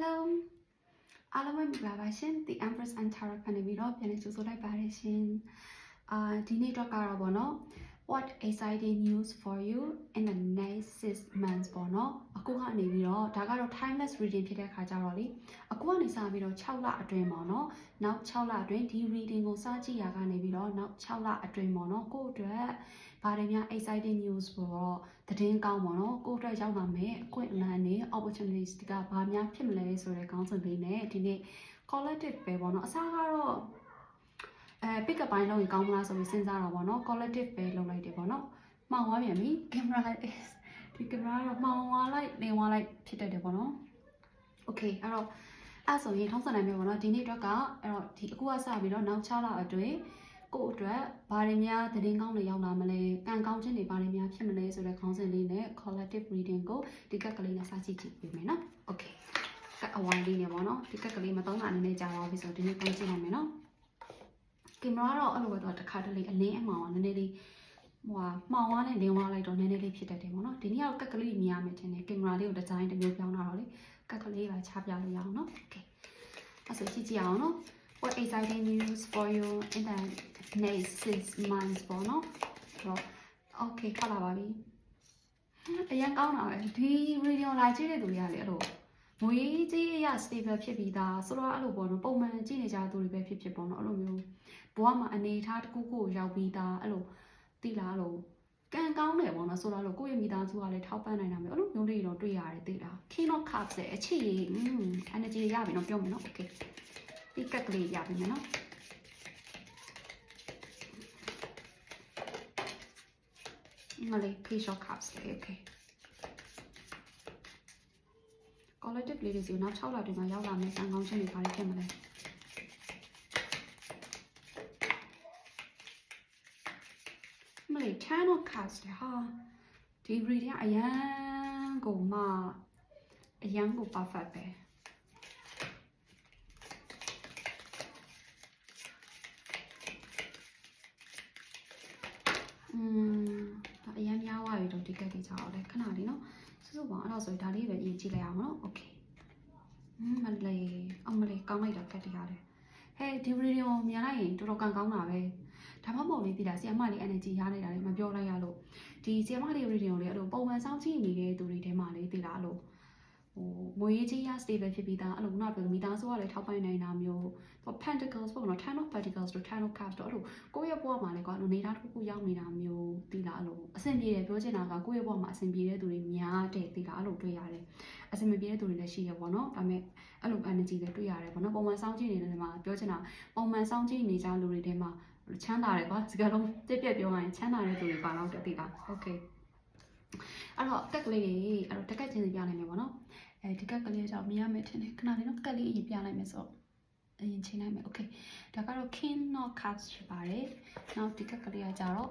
Hello အားလုံးပဲမင်္ဂလာပါရှင် The Empress and Tarot ကနေပြီးတော့ပြန်လည်ကြိုဆိုလိုက်ပါတယ်ရှင်အာဒီနေ့တော့ကတော့ဗောနော် what exciting news for you in the next 6 months ပေါ့နော်အခုကနေပြီးတော့ဒါကတော့ timeless reading ဖြစ်တဲ့ခါကြတော့လေအခုကနေစပြီးတော့6လအတွင်းပေါ့နော်နောက်6လအတွင်းဒီ reading ကိုစကြည့်ရကနေပြီးတော့နောက်6လအတွင်းပေါ့နော်ကိုယ့်အတွက်ဘာတွေများ exciting news ပေါ့တော့ သတင်းကောင်းပေါ့နော်ကိုယ့်အတွက်ရောက်လာမယ်အခွင့်အလမ်းတွေ opportunities တွေကဘာများဖြစ်မလဲဆိုတဲ့ခေါင်းစဉ်လေးနဲ့ဒီနေ့ collective ပဲပေါ့နော်အစားကတော့အဲ pick up ပိုင်းလုပ်ရင်ကောင်းမလားဆိုပြီးစဉ်းစားတော့ပေါ့နော် collective ပဲလုပ်လိုက်တယ်ပေါ့နော်မှောင်သွားပြန်ပြီ camera is ဒီ camera ကတော့မှောင်သွားလိုက်နေသွားလိုက်ဖြစ်တတ်တယ်ပေါ့နော် okay အဲ့တော့အဲ့ဆိုရင်ထောင်းစံနိုင်မယ်ပေါ့နော်ဒီနေ့အတွက်ကအဲ့တော့ဒီအခုကစပြီးတော့နောက်6လအတွင်း ကိုယ့်အတွက်ဘာတွေများသတင်းကောင်းတွေရောက်လာမလဲကံကောင်းခြင်းတွေဘာတွေများဖြစ်မလဲဆိုတဲ့ခေါင်းစဉ်လေးနဲ့ collective reading ကိုဒီကက်ကလေးနဲ့စကြည့်ကြည့်ပေးမယ်နော် okay ကက်အဝိုင်းလေးနဲ့ပေါ့နော်ဒီကက်ကလေးမသုံးတာနည်းနည်းကြာသွားပြီဆိုတော့ဒီနေ့ပြန်ကြည့်နိုင်မယ်နော်ကင်မရာတော့အဲ့လိုပဲတော့တစ်ခါတလေအလင်းအမှောင်ကနည်းနည်းလေးဟိုဟာမှောင်ဝါးနဲ့လင်းဝါးလိုက်တော့နည်းနည်းလေးဖြစ်တတ်တယ်ပေါ့နော်ဒီနေ့ကတော့ကက်ကလေးမြင်ရမယ်ထင်တယ်ကင်မရာလေးကိုဒီဇိုင်းတစ်မျိုးပြောင်းလာတော့လေကက်ကလေးပါချပြလို့ရအောင်နော် okay အဲ့ဆိုကြည့်ကြည့်အောင်နော် what exciting news for you in the next 6 months ပေါ့နော်ဆိုတော့ okay ဖတ်လာပါပြီအရင်ကောင်းတာပဲဒီ video လာကြည့်တဲ့သူတွေကလေအဲ့လိုငွေကြီးအရ stable ဖြစ်ပြီးသားဆိုတော့အဲ့လိုပေါ့နော်ပုံမှန်ကြည့်နေကြသူတွေပဲဖြစ်ဖြစ်ပေါ့နော်အဲ့လိုမျိုးဘဝမှာအနေအထားတစ်ခုခုကိုရောက်ပြီးသားအဲ့လိုတိလားအဲ့လိုကံကောင်းတယ်ပေါ့နော်ဆိုတော့လို့ကိုယ့်ရဲ့မိသားစုကလည်းထောက်ပံ့နိုင်တာမျိုးအဲ့လိုမျိုးလေးတော့တွေ့ရတယ်တိလား King of Cups ရဲ့အခြေရည် energy ရပြီနော်ပြောမယ်နော် okay ဒီကက်ကလေးရပြီမယ်နော်ငါလေး King of Cups လေး okay collective လေးတွေစီနောက်6လတွင်မှာရောက်လာမယ်ကံကောင်းခြင်းတွေဘာတွေဖြစ်မလဲမလေး ten of cards တဲ့ဟာဒီ reading အရန်ကိုမှအရန်ကို perfect ပဲ อืมဒါအရန်များသွားပြီတော့ဒီကက်ကြီးကြတော့လေခဏလေးနော်စစုပါအဲ့တော့ဆိုရင်ဒါလေးပဲအရင်ကြည့်လိုက်အောင်နော်โอเคอืมမလေးအမလေးကောင်းလိုက်တာကက်တရလေဟဲ့ဒီဗီဒီယိုမြင်လိုက်ရင်တော်တော်ကန်ကောင်းတာပဲဒါမှမဟုတ်လေဒီလားဆီယမလေး energy ရနေတာလေမပြောလိုက်ရလို့ဒီဆီယမလေးဗီဒီယိုလေးအဲ့လိုပုံမှန်စောင့်ကြည့်နေတဲ့သူတွေထဲမှာလေဒီလားအဲ့လို ဟိုငွေကြီးရ stable ဖြစ်ပြီးသားအဲ့လိုခုနကပြောမိသားစုကလည်းထောက်ပံ့နိုင်တာမျိုးဟို pentacles ပေါ့နော် ten of pentacles တို့ ten of cups တို့အဲ့လိုကိုယ့်ရဲ့ဘဝမှာလည်းကွာအဲ့လိုနေတာတစ်ခုခုရောက်နေတာမျိုးဒီလားအဲ့လိုအဆင်ပြေတယ်ပြောချင်တာကကိုယ့်ရဲ့ဘဝမှာအဆင်ပြေတဲ့သူတွေများတယ်ဒီလားအဲ့လိုတွေ့ရတယ်အဆင်မပြေတဲ့သူတွေလည်းရှိရပေါ့နော်ဒါပေမဲ့အဲ့လို energy လည်းတွေ့ရတယ်ပေါ့နော်ပုံမှန်စောင့်ကြည့်နေတဲ့နေရာမှာပြောချင်တာပုံမှန်စောင့်ကြည့်နေကြလူတွေထဲမှာချမ်းသာတယ်ကွာစကားလုံးပြက်ပြက်ပြောရရင်ချမ်းသာတဲ့သူတွေပါတော့တယ်ဒီလား okay အဲ့တော့ကက်ကလေးတွေအဲ့တော့တက်ကက်ချင်းစီပြလိုက်မယ်ပေါ့နော် အဲဒီကက်ကလေးကြောင့်မြင်ရမယ်ထင်တယ်ခဏလေးနော်ကက်လေးအရင်ပြလိုက်မယ်ဆိုတော့အရင်ချိန်လိုက်မယ် okay ဒါကတော့ king of cups ဖြစ်ပါတယ်နောက်ဒီကက်ကလေးကကြတော့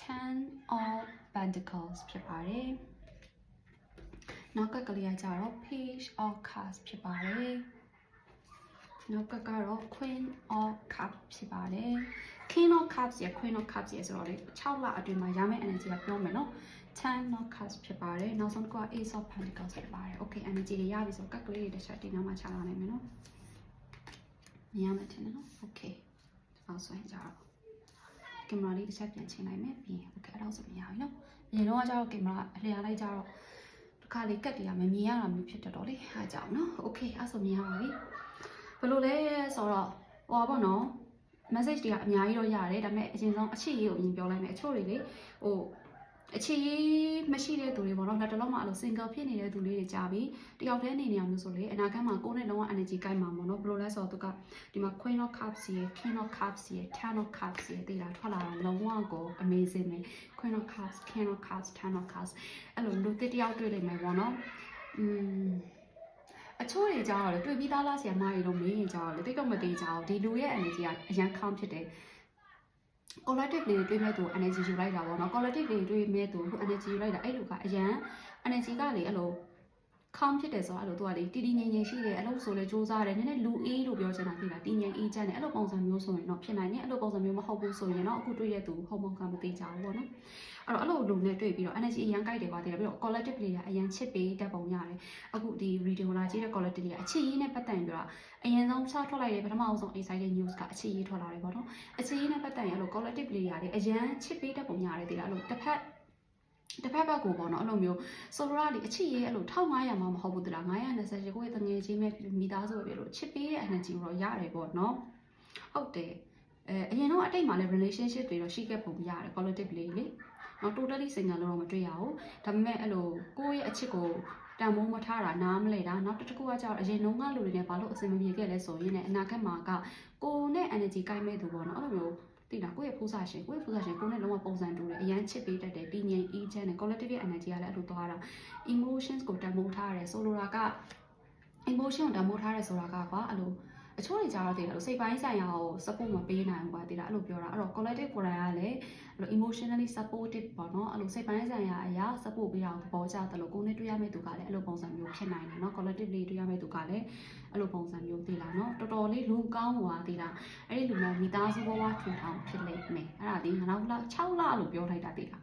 10 of pentacles ဖြစ်ပါတယ်နောက်ကက်ကလေးကကြတော့ page of cups ဖြစ်ပါတယ်နောက်ကကတော့ queen of cups ဖြစ်ပါတယ် king of cups ရ queen of cups ရဆိုတော့လေ6လအတွင်းမှာရမယ့် energy ကပြောမယ်နော် 10 not cups ဖြစ်ပါတယ်နောက်ဆုံးတစ်ခုက ace of pentacles ဖြစ်ပါတယ် okay energy တွေရပြီဆိုကက်ကလေးတွေတစ်ချက်ဒီနောက်မှာချလာနိုင်မယ်နော်မြင်ရမယ်ထင်တယ်နော် okay ဒါဆိုရင်ကြတော့ကင်မရာလေးတစ်ချက်ပြန်ချိန်လိုက်မယ်ပြီးရင် okay အဲ့တော့ဆိုမြင်ရပြီနော်အရင်တော့ကျတော့ကင်မရာအလျာလိုက်ကြတော့တစ်ခါလေးကက်တွေကမမြင်ရတာမျိုးဖြစ်တတ်တော့လေအားကြောင့်နော် okay အဲ့ဆိုမြင်ရပါပြီဘယ်လိုလဲဆိုတော့ဟောပါတော့ message တွေကအများကြီးတော့ရတယ်ဒါပေမဲ့အရင်ဆုံးအချစ်ရေးကိုအရင်ပြောလိုက်မယ်အချို့တွေလေဟို အခြေရေးမရှိတဲ့သူတွေပေါ့နော်လက်တလုံးမှာအဲ့လို single ဖြစ်နေတဲ့သူလေးတွေကြာပြီတယောက်တည်းနေနေအောင်လို့ဆိုလေအနာဂတ်မှာကိုယ်နဲ့လုံးဝ energy ကိုက်မှာပေါ့နော်ဘယ်လိုလဲဆိုတော့သူကဒီမှာ queen of cups ရေ king of cups ရေ ten of cups ရေတည်တာထွက်လာတာလုံးဝကို amazing ပဲ queen of cups king of cups ten of cups အဲ့လိုလူတစ်တယောက်တွေ့လိမ့်မယ်ပေါ့နော်อืมအချို့တွေကြောက်တယ်တွေ့ပြီးသားလားဆရာမကြီးတို့မင်းကြီးကြောက်တယ်တိတ်တော့မသေးကြဘူးဒီလူရဲ့ energy ကအရန်ခေါင်းဖြစ်တယ် collective လေးတွေတွေ့မဲ့သူ energy ယူလိုက်တာပေါ့နော် collective လေးတွေတွေ့မဲ့သူ energy ယူလိုက်တာအဲ့လိုကအရန် energy ကလေအဲ့လို calm ဖြစ်တယ်ဆိုတာအဲ့လိုသူကလေတီတီငြိမ်ငြိမ်ရှိတယ်အဲ့လိုဆိုလေစူးစမ်းတယ်နည်းနည်းလူအေးလို့ပြောချင်တာဒီလားတီငြိမ်အေးချမ်းတယ်အဲ့လိုပုံစံမျိုးဆိုရင်တော့ဖြစ်နိုင်တယ်အဲ့လိုပုံစံမျိုးမဟုတ်ဘူးဆိုရင်တော့အခုတွေ့ရသူဟော်မုန်းကမသိကြဘူးပေါ့နော်အဲ့တော့အဲ့လိုလူနဲ့တွေ့ပြီးတော့ energy အရန်ကြိုက်တယ်ပါသေးတယ်ပြီးတော့ collective လေးကအရန်ချစ်ပေးတတ်ပုံရတယ်အခုဒီ radio လာကြည့်တဲ့ collective လေးကအချစ်ရေးနဲ့ပတ်သက်ပြီးတော့အရင်ဆုံးစထွက်လိုက်တဲ့ပထမအဆုံး exciting news ကအချစ်ရေးထွက်လာတယ်ပေါ့နော်အချစ်ရေးနဲ့ပတ်သက်ရင်အဲ့လို collective လေးရတယ်အရန်ချစ်ပေးတတ်ပုံရတယ်ဒီလားအဲ့လိုတစ်ဖက် တစ်ဖက်ဘက်ကိုပေါ့နော်အဲ့လိုမျိုးဆိုလိုရလေအချစ်ရေးအဲ့လို1500မှမဟုတ်ဘူးတလား928ကိုရဲ့တငယ်ချင်းပဲမိသားစုပဲပြလို့ချစ်ပေးတဲ့ energy ကိုတော့ရတယ်ပေါ့နော်ဟုတ်တယ်အဲအရင်တော့အတိတ်မှာလည်း relationship တွေတော့ရှိခဲ့ပုံရတယ် collective လေးလေနော် totally single လို့တော့မတွေ့ရဘူးဒါပေမဲ့အဲ့လိုကိုယ့်ရဲ့အချစ်ကိုတန်မိုးမထားတာနားမလဲတာနောက်တစ်ခုကကြောက်အရင်နှုံးကလူတွေနဲ့ဘာလို့အဆင်မပြေခဲ့လဲဆိုရင်လည်းအနာဂတ်မှာကကိုယ်နဲ့ energy ကိုင်းမဲ့သူပေါ့နော်အဲ့လိုမျိုး သိတာကိုယ့်ရဲ့ဖူးစာရှင်ကိုယ့်ရဲ့ဖူးစာရှင်ကိုယ်နဲ့လုံးဝပုံစံတူတယ်အရန်ချစ်ပေးတတ်တယ်တည်ငြိမ်အေးချမ်းတယ် collective energy ကလည်းအဲ့လိုသွားတာ emotions ကိုတန်ဖိုးထားရတယ်ဆိုလိုတာက emotion ကိုတန်ဖိုးထားရဲဆိုတာကကွာအဲ့လို အချို့တွေကြတော့တည်တယ်လို့စိတ်ပိုင်းဆိုင်ရာကို support မပေးနိုင်ဘူးကွာတည်တာအဲ့လိုပြောတာအဲ့တော့ collective ကိုယ်တိုင်ကလည်းအဲ့လို emotionally supportive ပေါ့နော်အဲ့လိုစိတ်ပိုင်းဆိုင်ရာအရာ support ပေးတာကိုသဘောကျတယ်လို့ကိုယ်နဲ့တွေ့ရမယ့်သူကလည်းအဲ့လိုပုံစံမျိုးဖြစ်နိုင်တယ်နော် collective လေးတွေ့ရမယ့်သူကလည်းအဲ့လိုပုံစံမျိုးတည်လာနော်တော်တော်လေးလူကောင်းွာတည်လာအဲ့ဒီလူမျိုးမိသားစုဘဝထူထောင်ဖြစ်လိမ့်မယ်အဲ့ဒါဒီနောက်လောက်6လလို့ပြောလိုက်တာတည်လာ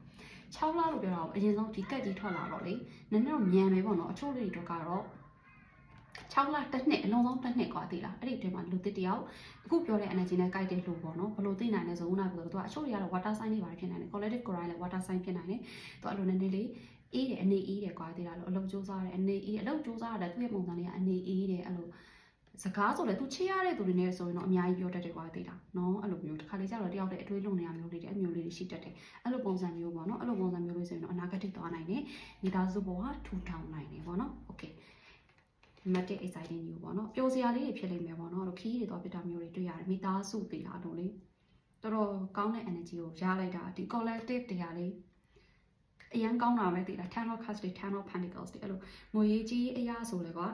6လလို့ပြောတာကိုအရင်ဆုံးဒီကက်ကြီးထွက်လာတော့လေနည်းနည်းတော့မြန်ပဲပေါ့နော်အချို့တွေတော့ကတော့ 6လတစ်နှစ်အလုံးစုံတစ်နှစ်กว่าသေးလားအဲ့ဒီအတွင်းမှာလူတစ်တယောက်အခုပြောတဲ့ energy နဲ့ guide တဲ့လူပေါ့နော်ဘလို့သိနိုင်လဲဆိုဦးနာပြောတော့သူကအချို့တွေကတော့ water sign တွေပါတယ်ဖြစ်နိုင်တယ် collective coral လည်း water sign ဖြစ်နိုင်တယ်သူအဲ့လိုနည်းနည်းလေးအေးတယ်အနေအေးတယ်ကွာသေးလားလို့အလုပ်စူးစမ်းတယ်အနေအေးအလုပ်စူးစမ်းရတယ်သူ့ရဲ့ပုံစံလေးကအနေအေးတယ်အဲ့လိုစကားဆိုလဲသူချေရတဲ့သူတွေနဲ့ဆိုရင်တော့အများကြီးပြောတတ်တယ်ကွာသေးတာနော်အဲ့လိုမျိုးတစ်ခါလေကျတော့တယောက်တည်းအတွေးလုံနေရမျိုးလေးတွေအမျိုးလေးတွေရှိတတ်တယ်အဲ့လိုပုံစံမျိုးပေါ့နော်အဲ့လိုပုံစံမျိုးလေးဆိုရင်တော့အနာဂတ်ထိသွားနိုင်တယ်မိသားစုဘဝထူထောင်နိုင်တယ်ပေါ့နော်โอเค dramatic exciting new ပေါ့နော်ပျော်စရာလေးတွေဖြစ်လိမ့်မယ်ပေါ့နော်အဲ့လိုခီးတွေတော့ပြတာမျိုးတွေတွေ့ရတယ်မိသားစုတွေလားလို့လေတော်တော်ကောင်းတဲ့ energy ကိုရလိုက်တာဒီ collective တရားလေးအရန်ကောင်းတာပဲတည်လား ten of cups တွေ ten of pentacles တွေအဲ့လိုငွေရေးကြီးအရာဆိုလေကွာ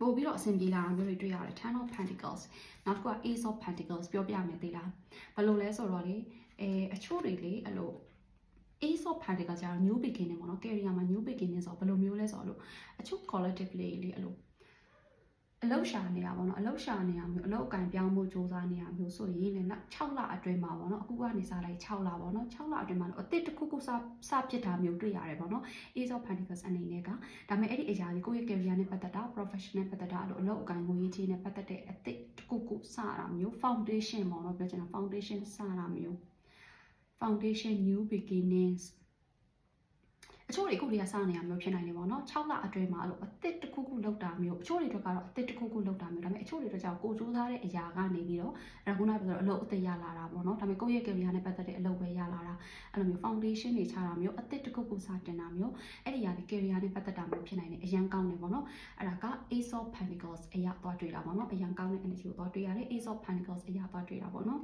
ပို့ပြီးတော့အဆင်ပြေလာတာမျိုးတွေတွေ့ရတယ် ten of pentacles နောက်တစ်ခုက ace of pentacles ပြောပြမယ်တည်လားဘယ်လိုလဲဆိုတော့လေအဲအချို့တွေလေအဲ့လို ace of pentacles ကျတော့ new beginning ပေါ့နော် career မှာ new beginning ဆိုတော့ဘယ်လိုမျိုးလဲဆိုတော့အချို့ collective လေးလေးအဲ့လိုအလောက်ရှာနေတာပေါ့နော်အလောက်ရှာနေတာမျိုးအလောက်အကင်ပြောင်းဖို့စူးစမ်းနေတာမျိုးဆိုရင်လည်းနောက်6လအတွင်းမှာပေါ့နော်အခုကနေစလိုက်6လပေါ့နော်6လအတွင်းမှာတော့အစ်တစ်ခုခုစစဖြစ်တာမျိုးတွေ့ရတယ်ပေါ့နော် Ace of Pentacles အနေနဲ့ကဒါပေမဲ့အဲ့ဒီအရာကြီးကိုယ့်ရဲ့ career နဲ့ပတ်သက်တာ professional ပတ်သက်တာအဲ့လိုအလောက်အကင်ကိုရေးချနဲ့ပတ်သက်တဲ့အစ်တစ်ခုခုစတာမျိုး foundation ပေါ့နော်ပြောချင်တာ foundation စတာမျိုး foundation new beginnings အချို့တွေအခုလေးကစနေရမျိုးဖြစ်နိုင်တယ်ပေါ့နော်6လအတွင်းမှာအဲ့လိုအသစ်တစ်ခုခုလောက်တာမျိုးအချို့တွေတော့ကတော့အသစ်တစ်ခုခုလောက်တာမျိုးဒါပေမဲ့အချို့တွေတော့ကြောင့်ကိုစူးစမ်းတဲ့အရာကနေပြီးတော့အဲ့ခုနကပြောအလုပ်အသစ်ရလာတာပေါ့နော်ဒါပေမဲ့ကိုယ့်ရဲ့ career နဲ့ပတ်သက်တဲ့အလုပ်ပဲရလာတာအဲ့လိုမျိုး foundation တွေချတာမျိုးအသစ်တစ်ခုခုစတင်တာမျိုးအဲ့ဒီຢာဒီ career နဲ့ပတ်သက်တာမျိုးဖြစ်နိုင်တယ်အရန်ကောင်းတယ်ပေါ့နော်အဲ့ဒါက Ace of Pentacles အရာသွားတွေ့တာပေါ့နော်အရန်ကောင်းတဲ့ energy ကိုသွားတွေ့ရတယ် Ace of Pentacles အရာသွားတွေ့တာပေါ့နော်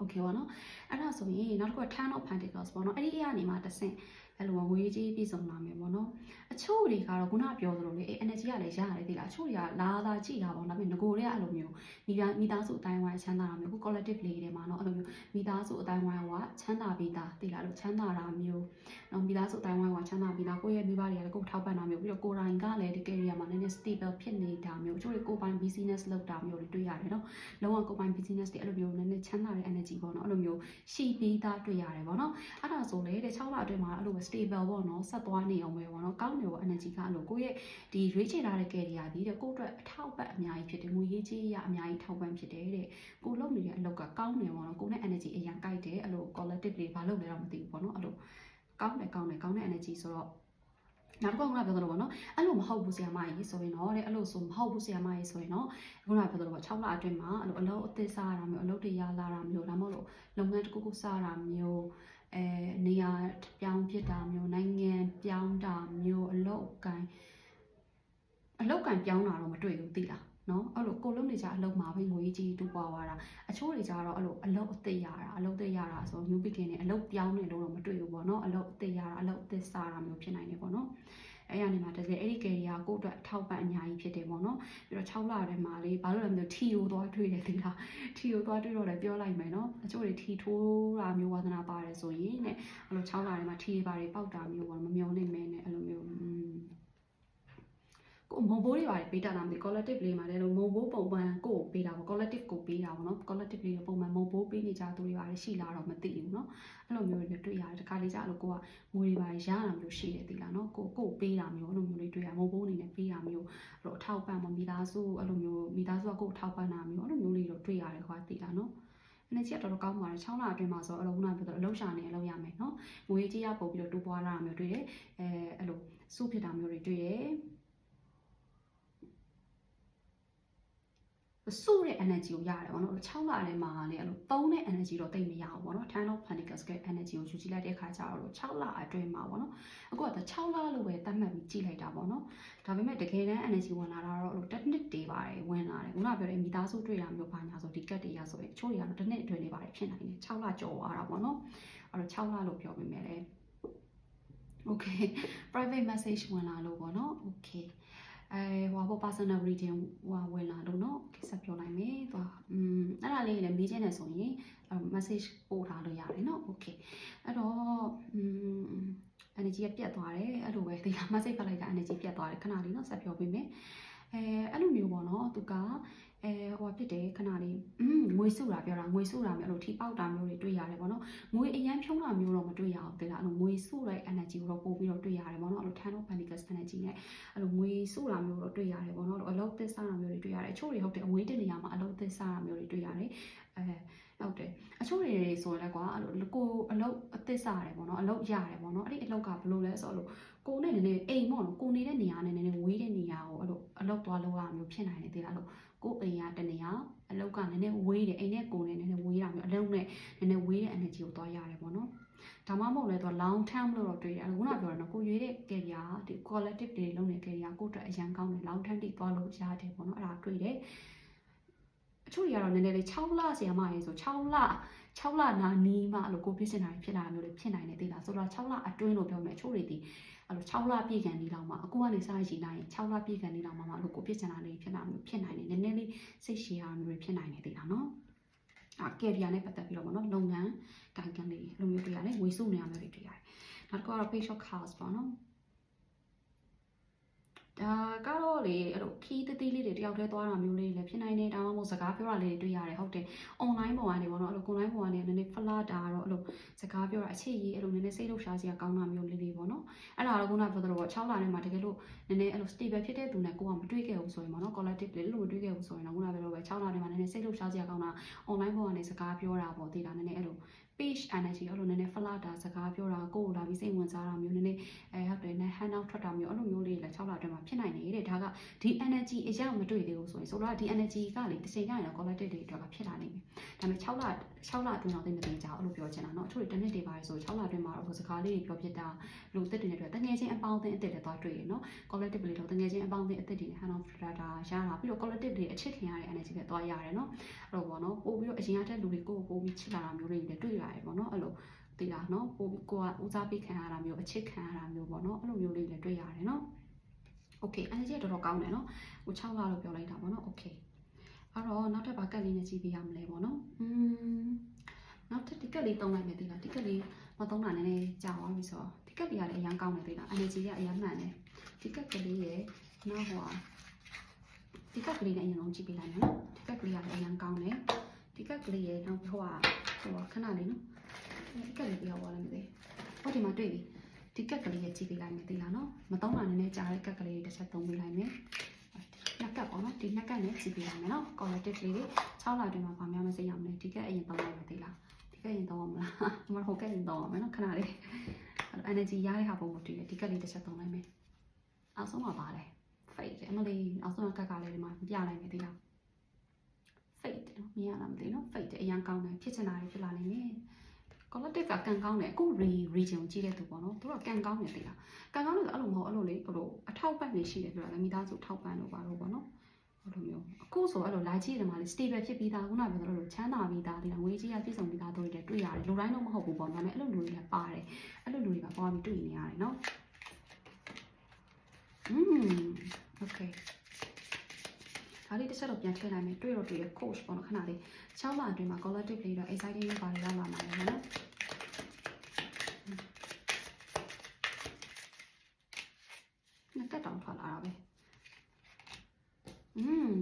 โอเคပါเนาะအဲ့ဒါဆိုရင်နောက်တစ်ခုက Ten of Pentacles ပေါ့เนาะအဲ့ဒီအရာနေမှာတစ်ဆင့် အဲ့လိုငွေကြီးပြည့်စုံလာမယ်ပေါ့နော်အချို့တွေကတော့ခုနပြောသလိုလေအဲ energy ကလည်းရတယ်သိလားအချို့တွေကလာသာကြည့်တာပေါ့ဒါပေမဲ့ငိုတွေကအဲ့လိုမျိုးမိသားမိသားစုအတိုင်းဝိုင်းချမ်းသာတာမျိုးခု collective လေးတွေမှာနော်အဲ့လိုမျိုးမိသားစုအတိုင်းဝိုင်းကချမ်းသာပြီးသားသိလားအဲ့လိုချမ်းသာတာမျိုးနော်မိသားစုအတိုင်းဝိုင်းကချမ်းသာပြီးသားကိုယ့်ရဲ့မိဘတွေကလည်းကိုယ်ထောက်ပံ့တာမျိုးပြီးတော့ကိုယ်တိုင်ကလည်းဒီ career မှာနည်းနည်း stable ဖြစ်နေတာမျိုးအချို့တွေကိုယ်ပိုင် business လုပ်တာမျိုးတွေတွေ့ရတယ်နော်လုံးဝကိုယ်ပိုင် business တွေအဲ့လိုမျိုးနည်းနည်းချမ်းသာတဲ့ energy ပေါ့နော်အဲ့လိုမျိုးရှိပြီးသားတွေ့ရတယ်ပေါ့နော်အဲ့ဒါဆိုလေတဲ့6လအတွင်းမှာအဲ့လိုပဲ stable ပေါ့နော်ဆက်သွားနေအောင်ပဲပေါ့နော်ကောင်းတယ်ပေါ့ energy ကအဲ့လိုကိုယ့်ရဲ့ဒီရွေးချယ်ထားတဲ့ career ဒီတဲ့ကိုယ့်အတွက်အထောက်ပံ့အများကြီးဖြစ်တယ်ငွေရေးကြေးရအများကြီးထောက်ပံ့ဖြစ်တယ်တဲ့ကိုလုပ်နေတဲ့အလုပ်ကကောင်းတယ်ပေါ့နော်ကိုယ်နဲ့ energy အရင်ကြိုက်တယ်အဲ့လို collective တွေဘာလုပ်လဲတော့မသိဘူးပေါ့နော်အဲ့လိုကောင်းတယ်ကောင်းတယ်ကောင်းတဲ့ energy ဆိုတော့နောက်တစ်ခုကခုနကပြောသလိုပေါ့နော်အဲ့လိုမဟုတ်ဘူးဆရာမကြီးဆိုရင်တော့တဲ့အဲ့လိုဆိုမဟုတ်ဘူးဆရာမကြီးဆိုရင်တော့ခုနကပြောသလိုပေါ့6လအတွင်းမှာအဲ့လိုအလုပ်အသစ်စားတာမျိုးအလုပ်တွေရလာတာမျိုးဒါမှမဟုတ်လုပ်ငန်းတစ်ခုခုစားတာမျိုး အဲနေရာပြောင်းဖြစ်တာမျိုးနိုင်ငံပြောင်းတာမျိုးအလောက်ကန်အလောက်ကန်ပြောင်းတာတော့မတွေ့ဘူးသိလားနော်အဲ့လိုကိုလုံးနေကြအလုပ်မှာပဲငွေကြီးတူပွားသွားတာအချို့တွေကြတော့အဲ့လိုအလုပ်အသစ်ရတာအလုပ်သစ်ရတာဆို new begin နဲ့အလုပ်ပြောင်းနေလို့တော့မတွေ့ဘူးပေါ့နော်အလုပ်အသစ်ရတာအလုပ်အသစ်စားတာမျိုးဖြစ်နိုင်တယ်ပေါ့နော် အဲ့ရနေမှာတကယ်အဲ့ဒီ career ကိုအတွက်အထောက်ပံ့အများကြီးဖြစ်တယ်ပေါ့နော်ပြီးတော့6လထဲမှာလေဘာလို့လဲမျိုး TO သွားတွေ့တယ်ဒီလား TO သွားတွေ့တော့လည်းပြောလိုက်မယ်နော်အချို့တွေ T ထိုးတာမျိုးဝါသနာပါတယ်ဆိုရင်တဲ့အဲ့လို6လထဲမှာ T ပါတွေပေါက်တာမျိုးပေါ့မမျောနိုင်မဲနဲ့အဲ့လိုမျိုးอืม မုံဘိုးတွေပါတယ်ပေးတာလားမသိ collective လေးမှာလည်းလို့မုံဘိုးပုံမှန်ကိုကိုပေးတာပေါ့ collective ကိုပေးတာပေါ့နော် collective လေးပုံမှန်မုံဘိုးပေးနေကြသူတွေပါတယ်ရှိလားတော့မသိဘူးเนาะအဲ့လိုမျိုးတွေတွေ့ရတယ်တခါလေကြာအဲ့လိုကိုကငွေတွေပါတယ်ရတာမျိုးရှိတယ်သိလားเนาะကိုကိုပေးတာမျိုးအဲ့လိုမျိုးလေးတွေ့ရမုံဘိုးအနေနဲ့ပေးတာမျိုးအဲ့လိုအထောက်ပံ့မမိသားစုအဲ့လိုမျိုးမိသားစုကကိုကိုထောက်ပံ့တာမျိုးအဲ့လိုမျိုးလေးတော့တွေ့ရတယ်ခွာသိလားเนาะအနေကြီးကတော့ကောင်းပါတယ်6လအတွင်းမှာဆိုအဲ့လိုခုနကပြောတဲ့အလုံးရှာနေအလုပ်ရမယ်เนาะငွေကြီးရပို့ပြီးတော့တိုးပွားလာတာမျိုးတွေ့တယ်အဲအဲ့လိုစုဖြစ်တာမျိုးတွေတွေ့တယ် စုတဲ့ energy ကိုရတယ်ပေါ့နော်6လထဲမှာလည်းအဲ့လိုသုံးတဲ့ energy တော့တိတ်မရဘူးပေါ့နော် Ten of Pentacles က energy ကိုယူကြည့်လိုက်တဲ့အခါကျတော့6လအတွင်းမှာပေါ့နော်အခုက6လလို့ပဲသတ်မှတ်ပြီးကြည့်လိုက်တာပေါ့နော်ဒါပေမဲ့တကယ်တမ်း energy ဝင်လာတာတော့အဲ့လိုတစ်နှစ်တည်းပါတယ်ဝင်လာတယ်ခုနကပြောတဲ့မိသားစုတွေ့တာမျိုးပါညာဆိုဒီကတ်တွေရဆိုရင်အချို့တွေကတော့တစ်နှစ်အတွင်းနေပါတယ်ဖြစ်နိုင်တယ်6လကျော်သွားတာပေါ့နော်အဲ့တော့6လလို့ပြောပေမဲ့လည်း okay private message ဝင်လာလို့ပေါ့နော် okay အဲဟိုဘော personal reading ဟိုဝင်လာလို့เนาะဆက်ပြောလိုက်မယ်သွားอืมအဲ့ဒါလေးလည်းမေးချင်တယ်ဆိုရင် message ပို့ထားလို့ရတယ်เนาะ okay အဲ့တော့อืม energy ကပြတ်သွားတယ်အဲ့လိုပဲဒီက message ဖတ်လိုက်တာ energy ပြတ်သွားတယ်ခဏလေးเนาะဆက်ပြောပေးမယ်အဲအဲ့လိုမျိုးပေါ့နော်သူက အဲဟိုဖြစ်တယ်ခဏလေးอืมငွေစုတာပြောတာငွေစုတာမျိုးအဲ့လိုထိပေါက်တာမျိုးတွေတွေ့ရတယ်ပေါ့နော်ငွေအရန်ဖြုံးတာမျိုးတော့မတွေ့ရဘူးတဲ့လားအဲ့လိုငွေစုတဲ့ energy ကိုတော့ပို့ပြီးတော့တွေ့ရတယ်ပေါ့နော်အဲ့လို Ten of Pentacles energy နဲ့အဲ့လိုငွေစုတာမျိုးတော့တွေ့ရတယ်ပေါ့နော်အလုပ်သစ်စားတာမျိုးတွေတွေ့ရတယ်အချို့တွေဟုတ်တယ်အဝေးတနေရာမှာအလုပ်သစ်စားတာမျိုးတွေတွေ့ရတယ်အဲဟုတ်တယ်အချို့တွေဆိုရင်လည်းကွာအဲ့လိုကိုအလုပ်အသစ်စားရတယ်ပေါ့နော်အလုပ်ရတယ်ပေါ့နော်အဲ့ဒီအလုပ်ကဘယ်လိုလဲဆိုတော့ကိုနဲ့နည်းနည်းအိမ်ပေါ့နော်ကိုနေတဲ့နေရာနဲ့နည်းနည်းဝေးတဲ့နေရာကိုအဲ့လိုအလုပ်သွားလုပ်ရမျိုးဖြစ်နိုင်တယ်တဲ့လားလို့ ကိုအိမ်ရတနေရာအလုပ်ကနည်းနည်းဝေးတယ်အိမ်နဲ့ကိုနဲ့နည်းနည်းဝေးတာမျိုးအလုပ်နဲ့နည်းနည်းဝေးတဲ့ energy ကိုသွားရတယ်ပေါ့နော်ဒါမှမဟုတ်လဲတော့ long term လို့တော့တွေ့ရတယ်ခုနပြောရတော့ကိုရွေးတဲ့ career ဒီ collective တွေလုပ်နေတဲ့ career ကိုအတွက်အရန်ကောင်းတယ် long term တိသွားလို့ရတယ်ပေါ့နော်အဲ့ဒါတွေ့တယ်အချို့တွေကတော့နည်းနည်းလေး6လဆီယမရေးဆို6လ6လနာနီးမှအဲ့လိုကိုပြစ်စင်တာဖြစ်လာမျိုးတွေဖြစ်နိုင်တယ်သိလားဆိုတော့6လအတွင်းလို့ပြောမယ်အချို့တွေဒီ အဲ့လို6လပြည့်ကန်နေလောက်မှအကူကနေစရည်နိုင်ရင်6လပြည့်ကန်နေလောက်မှမအဲ့လိုကိုပြစ်စင်တာတွေဖြစ်လာမျိုးဖြစ်နိုင်တယ်နည်းနည်းလေးစိတ်ရှည်ရမျိုးတွေဖြစ်နိုင်တယ်သိလားနော်အာကယ်ရီယာနဲ့ပတ်သက်ပြီးတော့ပေါ့နော်လုပ်ငန်းကိုင်ကန်လေးလိုမျိုးတွေ့ရတယ်ဝေစုနေရမျိုးတွေတွေ့ရတယ်နောက်တစ်ခုကတော့ patient house ပေါ့နော် ဒါကတော့လေအဲ့လိုခီးတတိလေးတွေတယောက်တည်းသွားတာမျိုးလေးလည်းဖြစ်နိုင်တယ်ဒါမှမဟုတ်စကားပြောတာလေးတွေတွေ့ရတယ်ဟုတ်တယ် online ပေါ်ကနေပေါ့နော်အဲ့လို online ပေါ်ကနေနည်းနည်း flat တာတော့အဲ့လိုစကားပြောတာအခြေရေးအဲ့လိုနည်းနည်းစိတ်လှုပ်ရှားစရာကောင်းတာမျိုးလေးလေးပေါ့နော်အဲ့ဒါတော့ခုနပြောသလိုပေါ့6လနဲ့မှတကယ်လို့နည်းနည်းအဲ့လို stable ဖြစ်တဲ့သူနဲ့ကိုကမတွေ့ခဲ့ဘူးဆိုရင်ပေါ့နော် collective လေးလို့မတွေ့ခဲ့ဘူးဆိုရင်တော့ခုနပြောလို့ပဲ6လနဲ့မှနည်းနည်းစိတ်လှုပ်ရှားစရာကောင်းတာ online ပေါ်ကနေစကားပြောတာပေါ့ဒီတာနည်းနည်းအဲ့လို page energy အဲ့လိုနည်းနည်း flat တာစကားပြောတာကိုယ်လာပြီးစိတ်ဝင်စားတာမျိုးနည်းနည်းအဲဟုတ်တယ်နဲ့ hand out ထွက်တာမျိုးအဲ့လိုမျိုးလေးလည်း6လအတွင်းမှာဖြစ်နိုင်တယ်တဲ့ဒါကဒီ energy အရောက်မတွေ့သေးဘူးဆိုရင်ဆိုတော့ဒီ energy ကလေတစ်ချိန်ကျရင်တော့ collective တွေအတွက်ကဖြစ်လာနိုင်မယ်ဒါပေမဲ့6လ6လအတွင်းတော့သိမသိကြအောင်အဲ့လိုပြောချင်တာเนาะအချို့တွေတစ်နှစ်တည်းပါတယ်ဆို6လအတွင်းမှာတော့စကားလေးတွေပြောဖြစ်တာလူသက်တွေနဲ့တွေ့တငယ်ချင်းအပေါင်းအသင်းအစ်စ်တွေသွားတွေ့ရเนาะ collective လေးတော့တငယ်ချင်းအပေါင်းအသင်းအစ်စ်တွေနဲ့ hand out ထွက်တာရတာပြီးတော့ collective တွေအချစ်ခင်ရတဲ့ energy တွေသွားရတယ်เนาะအဲ့လိုပေါ့เนาะပို့ပြီးတော့အရင်ကတည်းကလူတွေကိုပို့ပြီးချစ်လာတာမျိုးတွေလည်းတွေ့ရ တယ်ပေါ့เนาะအဲ့လိုသိလားเนาะပို့ပြီးကိုကဦးစားပေးခံရတာမျိုးအချစ်ခံရတာမျိုးပေါ့เนาะအဲ့လိုမျိုးလေးလည်းတွေ့ရတယ်เนาะ okay energy တော်တော်ကောင်းတယ်เนาะဟို6လလို့ပြောလိုက်တာပေါ့เนาะ okay အဲ့တော့နောက်ထပ်ဘာကတ်လေးနဲ့ကြည့်ပေးရမလဲပေါ့နော်อืมနောက်ထပ်ဒီကတ်လေးတုံးလိုက်မယ်ဒီလားဒီကတ်လေးမတုံးတာနည်းနည်းကြာသွားပြီဆိုတော့ဒီကတ်လေးကလည်းအရင်ကောင်းတယ်ဒီလား energy ကအရင်မှန်တယ်ဒီကတ်ကလေးရဲ့နောက်ဟိုဒီကတ်ကလေးနဲ့အရင်ဆုံးကြည့်ပေးလိုက်မယ်နော်ဒီကတ်ကလေးကလည်းအရင်ကောင်းတယ်ဒီကတ်ကလေးရဲ့နောက်ဟိုဟာ ဟိုခဏလေးနော်ဒီကတ်လေးပြောင်းသွားလိုက်မယ်ဟောဒီမှာတွေ့ပြီဒီကတ်ကလေးရဲ့ကြည့်ပေးလိုက်မယ်ဒီလားနော်မတုံးတာနည်းနည်းကြာတဲ့ကတ်ကလေးတစ်ချက်တုံးပေးလိုက်မယ်နှက်ကပ်ပေါ့နော်ဒီနှက်ကပ်နဲ့ကြည့်ပြရမယ်နော် collective လေးတွေ6လအတွင်းမှာဗာများမစိရအောင်လဲဒီကပ်အရင်သုံးရမယ်သိလားဒီကပ်အရင်သုံးရမလားမဟုတ်ကပ်ရင်သုံးရမယ်နော်ခဏလေးအဲ့ energy ရတဲ့ဟာပုံကိုတွေ့တယ်ဒီကပ်လေးတစ်ချက်သုံးလိုက်မယ်အောက်ဆုံးမှာပါလဲ fade အမလေးအောက်ဆုံးကကက်ကလေးဒီမှာပြလိုက်မယ်သိလား fade နော်မြင်ရလားမသိနော် fade အရင်ကောင်းတယ်ဖြစ်ချင်တာတွေဖြစ်လာနိုင်မယ် collective ကကန်ကောင်းတယ်အခု re region ကြီးတဲ့သူပေါ့နော်သူကကန်ကောင်းတယ်သိလားကန်ကောင်းလို့ဆိုအဲ့လိုမဟုတ်အဲ့လိုလေအဲ့လိုအထောက်ပံ့နေရှိတယ်ပြောတာလေမိသားစုထောက်ပံ့လို့ပါတော့ပေါ့နော်အဲ့လိုမျိုးအခုဆိုအဲ့လိုလာကြည့်တယ်မှာလေ stable ဖြစ်ပြီးသားခုနကပြောသလိုချမ်းသာပြီးသားဒီလားငွေကြီးရပြည့်စုံပြီးသားတို့တွေတွေ့ရတယ်လူတိုင်းတော့မဟုတ်ဘူးပေါ့ဒါပေမဲ့အဲ့လိုလူတွေလည်းပါတယ်အဲ့လိုလူတွေကပေါ်ပြီးတွေ့နေရတယ်နော်อืม okay ဒါလေးတစ်ချက်တော့ပြန်ထည့်လိုက်မယ်တွေ့တော့တွေ့ရ coach ပေါ့နော်ခဏလေး6လအတွင်းမှာ collective လေးတော့ exciting လေးပါတယ်ရောက်လာမှာလေနော်ငါတက်တောင်ထွက်လာတာပဲ อืม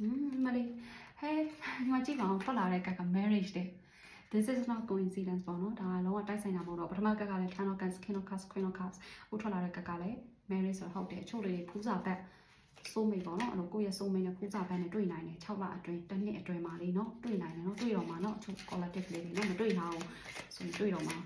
อืมမလေးဟဲညီမကြည့်ပါအောင်ထွက်လာတဲ့ကက်က marriage တဲ့ this is not coincidence ပေါ့နော်ဒါကလုံးဝတိုက်ဆိုင်တာမဟုတ်တော့ပထမကက်ကလည်း ten of cups king of cups queen of cups ဥထွက်လာတဲ့ကက်ကလည်း marriage ဆိုတော့ဟုတ်တယ်အချို့တွေဖူးစာဘက် စိုးမိပေါ့နော်အဲ့လိုကိုယ့်ရဲ့စိုးမိနဲ့ဖူးစာဘက်နဲ့တွေ့နိုင်တယ်6လအတွင်းတစ်နှစ်အတွင်းမှာလေးနော်တွေ့နိုင်တယ်နော်တွေ့တော့မှာနော်အချို့ collective လေးတွေနော်မတွေ့တော့ဆိုရင်တွေ့တော့မှာ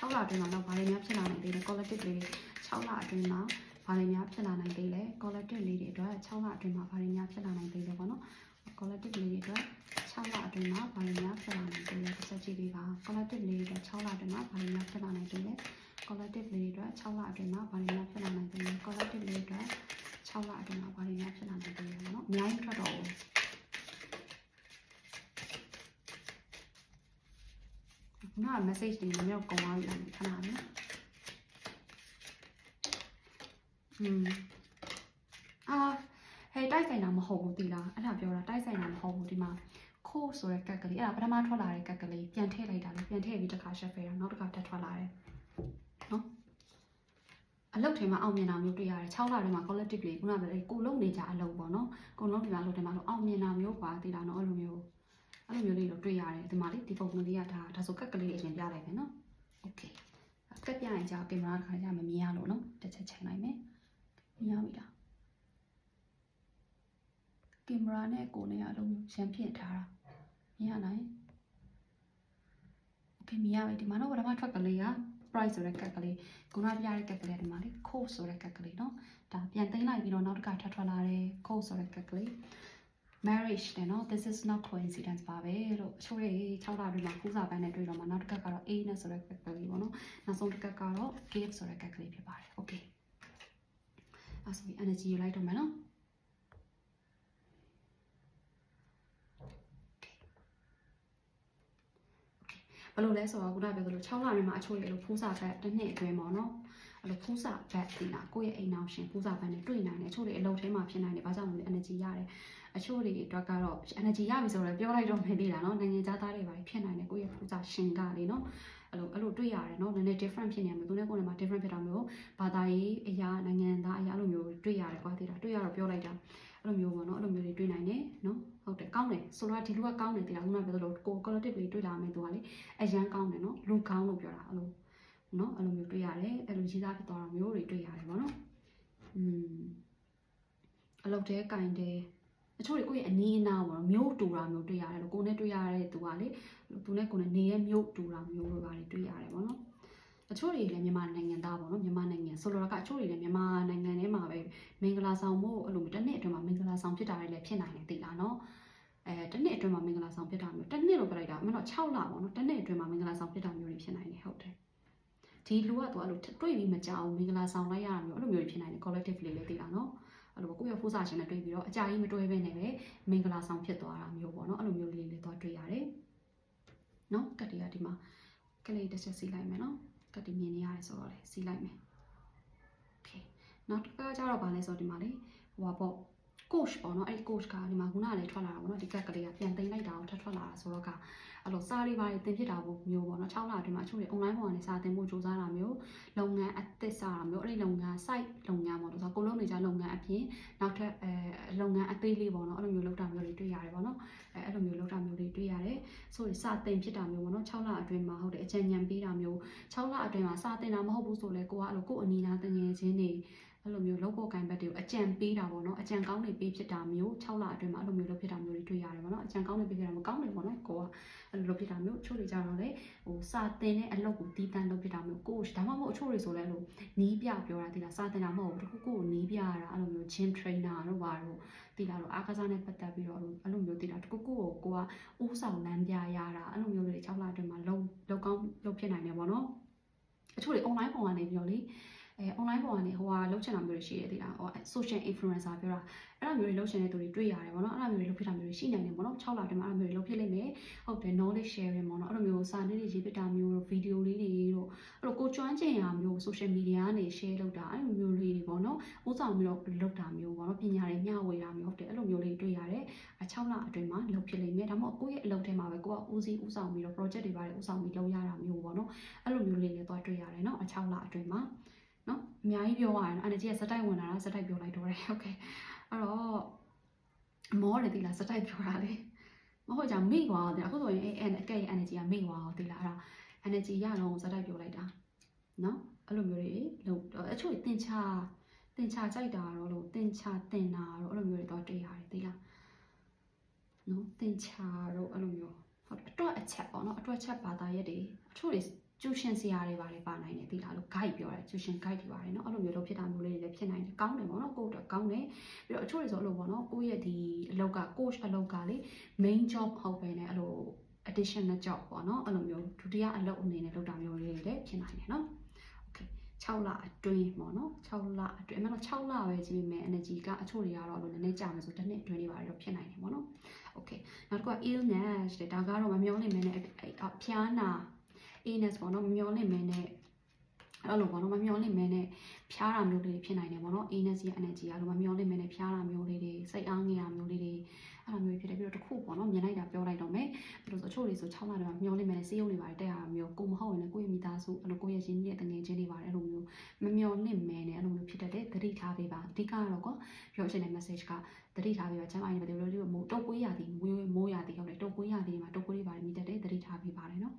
6လအတွင်းမှာတော့ဘာတွေများဖြစ်လာနိုင်သေးလဲ collective လေးတွေ6လအတွင်းမှာဘာတွေများဖြစ်လာနိုင်သေးလဲ collective လေးတွေအတွက်6လအတွင်းမှာဘာတွေများဖြစ်လာနိုင်သေးလဲပေါ့နော် collective လေးတွေအတွက်6လအတွင်းမှာဘာတွေများဖြစ်လာနိုင်သေးလဲတစ်ချက်ကြည့်ပေးပါ collective လေးတွေအတွက်6လအတွင်းမှာဘာတွေများဖြစ်လာနိုင်သေးလဲ collective လေးတွေအတွက်6လအတွင်းမှာဘာတွေများဖြစ်လာနိုင်သေးလဲ collective လေးတွေအတွက်6လအတွင်းမှာဘာတွေများဖြစ်လာနိုင်သေးလဲပေါ့နော်အများကြီးထွက်တော့ဘူးခုနက message တွေမျိုးကုန်သွားပြီလားခဏလေးอืมအာဟဲ့တိုက်ဆိုင်တာမဟုတ်ဘူးဒီလားအဲ့ဒါပြောတာတိုက်ဆိုင်တာမဟုတ်ဘူးဒီမှာခိုးဆိုတဲ့ကက်ကလေးအဲ့ဒါပထမထွက်လာတဲ့ကက်ကလေးပြန်ထည့်လိုက်တာလေပြန်ထည့်ပြီးတစ်ခါရှက်ဖယ်တာနောက်တစ်ခါတက်ထွက်လာတယ်နော် အလုပ်ထဲမှာအောင်မြင်တာမျိုးတွေ့ရတယ်6လထဲမှာ collective တွေခုနကလည်းကိုလုံးနေကြအလုပ်ပေါ့နော်ကိုလုံးဒီမှာလုပ်တယ်မှာလို့အောင်မြင်တာမျိုးကွာတည်တာနော်အဲ့လိုမျိုးအဲ့လိုမျိုးလေးတော့တွေ့ရတယ်ဒီမှာလေဒီပုံစံလေးကဒါဒါဆိုကက်ကလေးအရင်ပြလိုက်မယ်နော် okay ကက်ပြရင်ကြောက်ကင်မရာတစ်ခါကျမမြင်ရလို့နော်တစ်ချက်ချိန်လိုက်မယ်မြင်ရပြီလားကင်မရာနဲ့ကိုနဲ့အလုံးရန်ဖြစ်ထားတာမြင်ရနိုင် okay မြင်ရပြီဒီမှာတော့ပထမထွက်ကလေးက price ဆိုတဲ့ကက်ကလေးခုနပြရတဲ့ကက်ကလေးဒီမှာလေ code ဆိုတဲ့ကက်ကလေးเนาะဒါပြန်သိမ်းလိုက်ပြီးတော့နောက်တစ်ခါထပ်ထွက်လာတယ် code ဆိုတဲ့ကက်ကလေး marriage တဲ့เนาะ this is not coincidence ပါပဲလို့အချို့တွေ6လအတွင်းမှာကုစားပန်းနဲ့တွေ့တော့မှနောက်တစ်ခါကတော့ a နဲ့ဆိုတဲ့ကက်ကလေးပေါ့နော်နောက်ဆုံးတစ်ခါကတော့ give ဆိုတဲ့ကက်ကလေးဖြစ်ပါတယ် okay အဲဆိုပြီး energy ယူလိုက်တော့မယ်နော် ဘယ်လိုလဲဆိုတော့ခုနပြောသလို6လထဲမှာအချို့ရေလို့ဖူးစာဘက်တစ်နှစ်အတွင်းပေါ့နော်အဲ့လိုဖူးစာဘက်ဒီလားကိုယ့်ရဲ့အိမ်အောင်ရှင်ဖူးစာဘက်နဲ့တွေ့နိုင်တယ်အချို့တွေအလုပ်ထဲမှာဖြစ်နိုင်တယ်ဘာကြောင့်လဲ energy ရတယ်အချို့တွေအတွက်ကတော့ energy ရပြီဆိုတော့ပြောလိုက်တော့မသိလားနော်နိုင်ငံသားသားတွေပါဖြစ်နိုင်တယ်ကိုယ့်ရဲ့ဖူးစာရှင်ကလေနော်အဲ့လိုအဲ့လိုတွေ့ရတယ်နော်နည်းနည်း different ဖြစ်နေမှာသူနဲ့ကိုယ်နဲ့မှာ different ဖြစ်တာမျိုးဘာသာရေးအရာနိုင်ငံသားအရာအဲ့လိုမျိုးတွေ့ရတယ်ကွာသိတာတွေ့ရတော့ပြောလိုက်တာအဲ့လိုမျိုးပေါ့နော်အဲ့လိုမျိုးတွေတွေ့နိုင်တယ်နော် ဟုတ်တယ်ကောင်းတယ်ဆိုတော့ဒီလူကကောင်းတယ်တိလားခုနကပြောသလိုကို collective တွေတွေ့လာမယ်သူကလေအရန်ကောင်းတယ်နော်လူကောင်းလို့ပြောတာအဲ့လိုနော်အဲ့လိုမျိုးတွေ့ရတယ်အဲ့လိုကြီးစားဖြစ်သွားတာမျိုးတွေတွေ့ရတယ်ပေါ့နော်อืมအလုပ်တဲကင်တယ်အချို့တွေကိုယ့်ရဲ့အနီးအနားပေါ့နော်မျိုးတူတာမျိုးတွေ့ရတယ်လို့ကိုယ်နဲ့တွေ့ရတဲ့သူကလေသူနဲ့ကိုယ်နဲ့နေရဲ့မျိုးတူတာမျိုးတွေပါတယ်တွေ့ရတယ်ပေါ့နော် အချို့တွေလည်းမြန်မာနိုင်ငံသားပေါ့နော်မြန်မာနိုင်ငံဆိုလိုတာကအချို့တွေလည်းမြန်မာနိုင်ငံထဲမှာပဲမင်္ဂလာဆောင်မို့အဲ့လိုတစ်နှစ်အတွင်းမှာမင်္ဂလာဆောင်ဖြစ်တာတွေလည်းဖြစ်နိုင်တယ်သိလားနော်အဲတစ်နှစ်အတွင်းမှာမင်္ဂလာဆောင်ဖြစ်တာမျိုးတစ်နှစ်လို့ပြောလိုက်တာအမှန်တော့6လပေါ့နော်တစ်နှစ်အတွင်းမှာမင်္ဂလာဆောင်ဖြစ်တာမျိုးတွေဖြစ်နိုင်တယ်ဟုတ်တယ်ဒီလူကတော့အဲ့လိုတွေ့ပြီးမကြောက်မင်္ဂလာဆောင်လိုက်ရတာမျိုးအဲ့လိုမျိုးတွေဖြစ်နိုင်တယ် collective လေးလည်းသိလားနော်အဲ့လိုကိုယ့်ရဲ့ဖိုးစာရှင်နဲ့တွေ့ပြီးတော့အကြာကြီးမတွေ့ဘဲနဲ့ပဲမင်္ဂလာဆောင်ဖြစ်သွားတာမျိုးပေါ့နော်အဲ့လိုမျိုးလေးလေးတော့တွေ့ရတယ်နော်ကတ်တီကဒီမှာကလေးတစ်ချက်စီးလိုက်မယ်နော် ကတ်တီမြင်နေရတယ်ဆိုတော့လေစီးလိုက်မယ်โอเคနောက်တစ်ခါကျတော့ဗာလဲဆိုတော့ဒီမှာလေဟိုပါပေါ့ coach ပေါ့နော်အဲ့ဒီ coach ကဒီမှာခုနကလည်းထွက်လာတာပေါ့နော်ဒီကက်ကလေးကပြန်သိမ်းလိုက်တာကိုထပ်ထွက်လာတာဆိုတော့က အဲ့လိုစာတွေပါတယ်တင်ဖြစ်တာပေါ့မျိုးပေါ့နော်6လအတွင်းမှာအချို့တွေ online ပေါ်ကနေစာတင်ဖို့စူးစမ်းတာမျိုးလုပ်ငန်းအသစ်စတာမျိုးအဲ့ဒီလုပ်ငန်း site လုပ်ငန်းပေါ့နော်ဆိုတော့ကိုလုံးနေကြလုပ်ငန်းအပြင်နောက်ထပ်အဲလုပ်ငန်းအသေးလေးပေါ့နော်အဲ့လိုမျိုးလုပ်တာမျိုးတွေတွေ့ရတယ်ပေါ့နော်အဲအဲ့လိုမျိုးလုပ်တာမျိုးတွေတွေ့ရတယ်ဆိုရင်စာတင်ဖြစ်တာမျိုးပေါ့နော်6လအတွင်းမှာဟုတ်တယ်အကြံဉာဏ်ပေးတာမျိုး6လအတွင်းမှာစာတင်တာမဟုတ်ဘူးဆိုလဲကိုကအဲ့လိုကို့အနီးနားတင်ငယ်ချင်းတွေ အဲ့လိုမျိုးလုပ်ဖို့ကင်ဘက်တွေကိုအကြံပေးတာပေါ့နော်အကြံကောင်းတွေပေးဖြစ်တာမျိုး6လအတွင်းမှာအဲ့လိုမျိုးလုပ်ဖြစ်တာမျိုးတွေတွေ့ရတယ်ပေါ့နော်အကြံကောင်းတွေပေးဖြစ်တာမကောင်းတယ်ပေါ့နော်ကိုကအဲ့လိုလုပ်ဖြစ်တာမျိုးချို့တွေကြတော့လေဟိုစာတင်တဲ့အလုပ်ကိုတီးတန်းလုပ်ဖြစ်တာမျိုးကိုဒါမှမဟုတ်အချို့တွေဆိုလဲအဲ့လိုနီးပြပြောတာဒီလားစာတင်တာမဟုတ်ဘူးတခုခုကိုနီးပြရတာအဲ့လိုမျိုး gym trainer တို့ပါတော့တီလာတော့အားကစားနဲ့ပတ်သက်ပြီးတော့အဲ့လိုမျိုးတီလာတခုခုကိုကိုကဥဆောင်လမ်းပြရတာအဲ့လိုမျိုးတွေ6လအတွင်းမှာလုံလုံကောင်းလုပ်ဖြစ်နိုင်တယ်ပေါ့နော်အချို့တွေ online ပုံကနေပြီးတော့လေ အဲ online ပေါ်ကနေဟိုဟာလောက်ချင်တာမျိုးတွေရှိရသေးတာဟို social influencer ပြောတာအဲ့လိုမျိုးတွေလောက်ချင်တဲ့သူတွေတွေ့ရတယ်ပေါ့နော်အဲ့လိုမျိုးတွေလုပ်ဖြစ်တာမျိုးတွေရှိနိုင်တယ်ပေါ့နော်6လအတွင်းမှာအဲ့လိုမျိုးတွေလုပ်ဖြစ်လိမ့်မယ်ဟုတ်တယ် knowledge sharing ပေါ့နော်အဲ့လိုမျိုးစာနေတွေရေးပြတာမျိုးတို့ video လေးတွေတို့အဲ့လိုကိုကျွမ်းကျင်ရာမျိုး social media ကနေ share လုပ်တာအဲ့လိုမျိုးလေးတွေပေါ့နော်ဥဆောင်ပြီးတော့လုပ်တာမျိုးပေါ့နော်ပညာတွေမျှဝေတာမျိုးဟုတ်တယ်အဲ့လိုမျိုးလေးတွေ့ရတယ်အ6လအတွင်းမှာလုပ်ဖြစ်လိမ့်မယ်ဒါမှမဟုတ်ကိုယ့်ရဲ့အလုပ်ထဲမှာပဲကိုကဦးစီးဦးဆောင်ပြီးတော့ project တွေပါတယ်ဦးဆောင်ပြီးလုပ်ရတာမျိုးပေါ့နော်အဲ့လိုမျိုးလေးလည်းသွားတွေ့ရတယ်နော်အ6လအတွင်းမှာ နော်အများကြီးပြောရရင် energy ကစတိုက်ဝင်လာတာစတိုက်ပြောလိုက်တော့တယ် okay အဲ့တော့မောတယ်ဒီလားစတိုက်ပြောတာလေမဟုတ်ကြမိသွားတယ်အခုဆိုရင်အဲ့အကဲ့ရဲ့ energy ကမိသွားတော့ဒီလားအဲ့ဒါ energy ရတော့စတိုက်ပြောလိုက်တာနော်အဲ့လိုမျိုးတွေလို့အချို့တင်ချတင်ချကြိုက်တာတော့လို့တင်ချတင်တာတော့အဲ့လိုမျိုးတွေတော့တွေ့ရတယ်ဒီလားနော်တင်ချတော့အဲ့လိုမျိုးဟုတ်အတွက်အချက်ပေါ့နော်အတွက်ချက်ဘာသာရက်တွေအချို့တွေ ကျူရှင်စရာတွေပါတယ်ပါနိုင်တယ်ဒီလားလို့ guide ပြောတယ်ကျူရှင် guide တွေပါတယ်နော်အဲ့လိုမျိုးတော့ဖြစ်တာမျိုးလေးတွေလည်းဖြစ်နိုင်တယ်ကောင်းတယ်ပေါ့နော်ကိုယ့်အတွက်ကောင်းတယ်ပြီးတော့အချို့တွေဆိုအဲ့လိုပေါ့နော်ကိုယ့်ရဲ့ဒီအလောက်က coach အလောက်ကလေ main job ဟုတ်ပဲねအဲ့လို additional job ပေါ့နော်အဲ့လိုမျိုးဒုတိယအလုပ်အနေနဲ့လုပ်တာမျိုးလေးတွေလည်းဖြစ်နိုင်တယ်နော် okay 6လအတွင်းပေါ့နော်6လအတွင်းအမှန်တော့6လပဲကြည့်ပေမဲ့ energy ကအချို့တွေကတော့လို့နည်းနည်းကြာမယ်ဆိုတစ်နှစ်အတွင်းတွေပါတယ်တော့ဖြစ်နိုင်တယ်ပေါ့နော် okay နောက်တစ်ခုက illness တဲ့ဒါကတော့မမျောလင့်မဲနဲ့ဖျားနာ illness ပေါ့နော်မမျောလင့်မဲနဲ့အဲ့လိုပေါ့နော်မမျောလင့်မဲနဲ့ဖျားတာမျိုးလေးတွေဖြစ်နိုင်တယ်ပေါ့နော် illness ရဲ့ energy ကတော့မမျောလင့်မဲနဲ့ဖျားတာမျိုးလေးတွေစိတ်အားငယ်တာမျိုးလေးတွေအဲ့လိုမျိုးဖြစ်တယ်ပြီးတော့တစ်ခုပေါ့နော်မြင်လိုက်တာပြောလိုက်တော့မယ်ပြီးတော့ဆိုအချို့တွေဆို6လတည်းမှာမျောလင့်မဲနဲ့စေးရုံတွေပါတယ်တက်ရတာမျိုးကိုမဟုတ်ရင်လည်းကိုယ့်ရဲ့မိသားစုအဲ့လိုကိုယ့်ရဲ့ရင်းနှီးတဲ့တငယ်ချင်းတွေပါတယ်အဲ့လိုမျိုးမမျောလင့်မဲနဲ့အဲ့လိုမျိုးဖြစ်တတ်တယ်သတိထားပေးပါအဓိကတော့ကောပြောချင်တဲ့ message က သတိထားပေးပါကျမကြီးတို့တို့မိုးတုတ်ကွေးရသည်မိုးမိုးရသည်ဟုတ်တယ်တုတ်ကွေးရသည်မှာတုတ်ကွေးတွေပါတယ်မိတတ်တယ်သတိထားပေးပါတယ်နော်